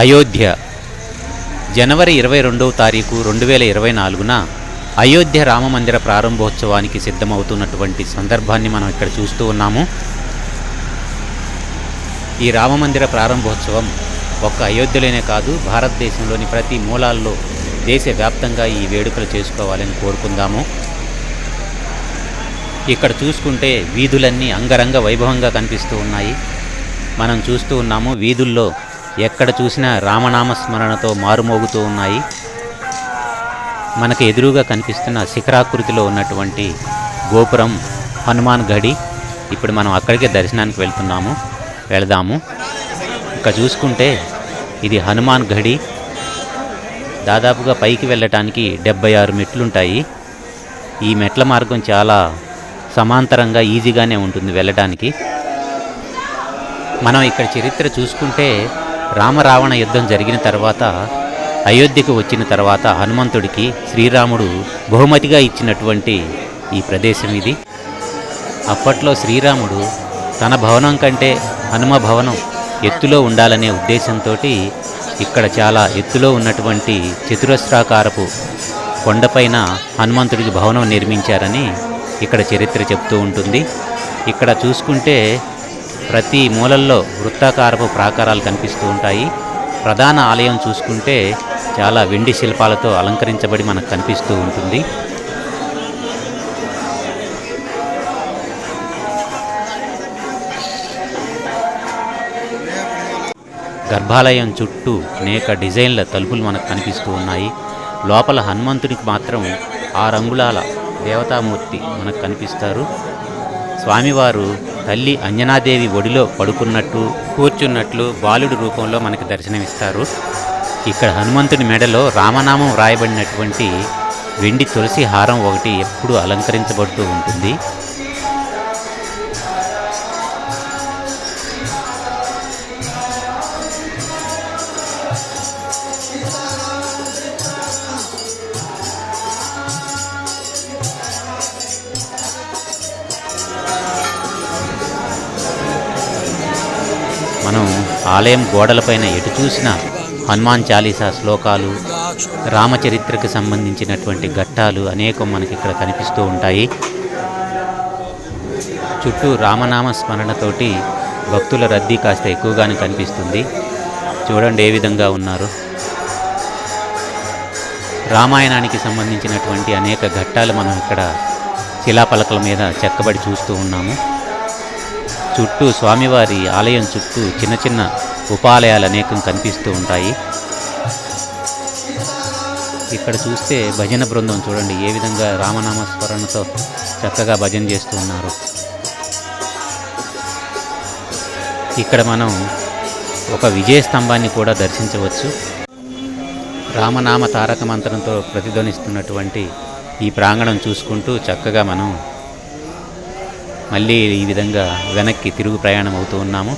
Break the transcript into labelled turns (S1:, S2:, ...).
S1: అయోధ్య. జనవరి ఇరవై రెండవ తారీఖు రెండు వేల ఇరవై నాలుగున అయోధ్య రామమందిర ప్రారంభోత్సవానికి సిద్ధమవుతున్నటువంటి సందర్భాన్ని మనం ఇక్కడ చూస్తూ ఉన్నాము. ఈ రామమందిర ప్రారంభోత్సవం ఒక్క అయోధ్యలోనే కాదు భారతదేశంలోని ప్రతి మూలాల్లో దేశవ్యాప్తంగా ఈ వేడుకలు చేసుకోవాలని కోరుకుందాము. ఇక్కడ చూసుకుంటే వీధులన్నీ అంగరంగ వైభవంగా కనిపిస్తూ ఉన్నాయి. మనం చూస్తూ ఉన్నాము వీధుల్లో ఎక్కడ చూసినా రామనామ స్మరణతో మారుమోగుతూ ఉన్నాయి. మనకు ఎదురుగా కనిపిస్తున్న శిఖరాకృతిలో ఉన్నటువంటి గోపురం హనుమాన్ గడి. ఇప్పుడు మనం అక్కడికే దర్శనానికి వెళ్తున్నాము వెళదాము. ఇంకా చూసుకుంటే ఇది హనుమాన్ గడి. దాదాపుగా పైకి వెళ్ళటానికి డెబ్బై ఆరు మెట్లుంటాయి. ఈ మెట్ల మార్గం చాలా సమాంతరంగా ఈజీగానే ఉంటుంది వెళ్ళడానికి మనం ఇక్కడ చరిత్ర చూసుకుంటే రామరావణ యుద్ధం జరిగిన తర్వాత అయోధ్యకు వచ్చిన తర్వాత హనుమంతుడికి శ్రీరాముడు బహుమతిగా ఇచ్చినటువంటి ఈ ప్రదేశం ఇది. అప్పట్లో శ్రీరాముడు తన భవనం కంటే హనుమ భవనం ఎత్తులో ఉండాలనే ఉద్దేశంతో ఇక్కడ చాలా ఎత్తులో ఉన్నటువంటి చతురస్రాకారపు కొండపైన హనుమంతుడికి భవనం నిర్మించారని ఇక్కడ చరిత్ర చెప్తూ ఉంటుంది. ఇక్కడ చూసుకుంటే ప్రతి మూలల్లో వృత్తాకారపు ప్రాకారాలు కనిపిస్తూ ఉంటాయి. ప్రధాన ఆలయం చూసుకుంటే చాలా వెండి శిల్పాలతో అలంకరించబడి మనకు కనిపిస్తూ ఉంటుంది. గర్భాలయం చుట్టూ అనేక డిజైన్ల తలుపులు మనకు కనిపిస్తూ ఉన్నాయి. లోపల హనుమంతునికి మాత్రం ఆ రంగులాల దేవతామూర్తి మనకు కనిపిస్తారు. స్వామివారు తల్లి అంజనాదేవి ఒడిలో పడుకున్నట్టు కూర్చున్నట్లు బాలుడి రూపంలో మనకి దర్శనమిస్తారు. ఇక్కడ హనుమంతుని మెడలో రామనామం వ్రాయబడినటువంటి వెండి తులసి హారం ఒకటి ఎప్పుడూ అలంకరించబడుతూ ఉంటుంది. మనం ఆలయం గోడలపైన ఎటు చూసినా హనుమాన్ చాలీసా శ్లోకాలు రామచరిత్రకు సంబంధించినటువంటి ఘట్టాలు అనేకం మనకి ఇక్కడ కనిపిస్తూ ఉంటాయి. చుట్టూ రామనామ స్మరణతోటి భక్తుల రద్దీ కాస్త ఎక్కువగానే కనిపిస్తుంది. చూడండి ఏ విధంగా ఉన్నారు. రామాయణానికి సంబంధించినటువంటి అనేక ఘట్టాలు మనం ఇక్కడ శిలాపలకల మీద చెక్కబడి చూస్తూ ఉన్నాము. చుట్టూ స్వామివారి ఆలయం చుట్టూ చిన్న చిన్న ఉపాలయాలు అనేకం కనిపిస్తూ ఉంటాయి. ఇక్కడ చూస్తే భజన బృందం చూడండి ఏ విధంగా రామనామ స్మరణతో చక్కగా భజన చేస్తూ ఉన్నారు. ఇక్కడ మనం ఒక విజయ స్తంభాన్ని కూడా దర్శించవచ్చు. రామనామ తారక మంత్రంతో ప్రతిధ్వనిస్తున్నటువంటి ఈ ప్రాంగణం చూసుకుంటూ చక్కగా మనం మళ్ళీ ఈ విధంగా వెనక్కి తిరుగు ప్రయాణం అవుతూ ఉన్నాము.